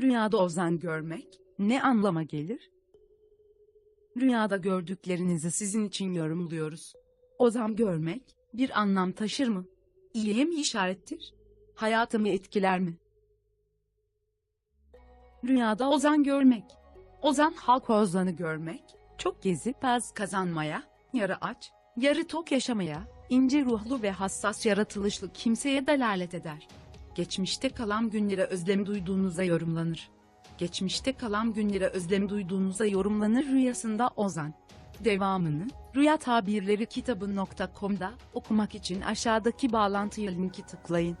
Rüyada ozan görmek ne anlama gelir? Rüyada gördüklerinizi sizin için yorumluyoruz. Ozan görmek bir anlam taşır mı? İyiye mi işarettir? Hayatımı etkiler mi? Rüyada ozan görmek. Ozan halk ozanı görmek, çok gezip az kazanmaya, yarı aç, yarı tok yaşamaya, ince ruhlu ve hassas yaratılışlı kimseye delalet eder. Geçmişte kalan günlere özlem duyduğunuza yorumlanır. Geçmişte kalan günlere özlem duyduğunuza yorumlanır rüyasında ozan. Devamını Rüya Tabirleri kitabı.com'da okumak için aşağıdaki bağlantıya linki tıklayın.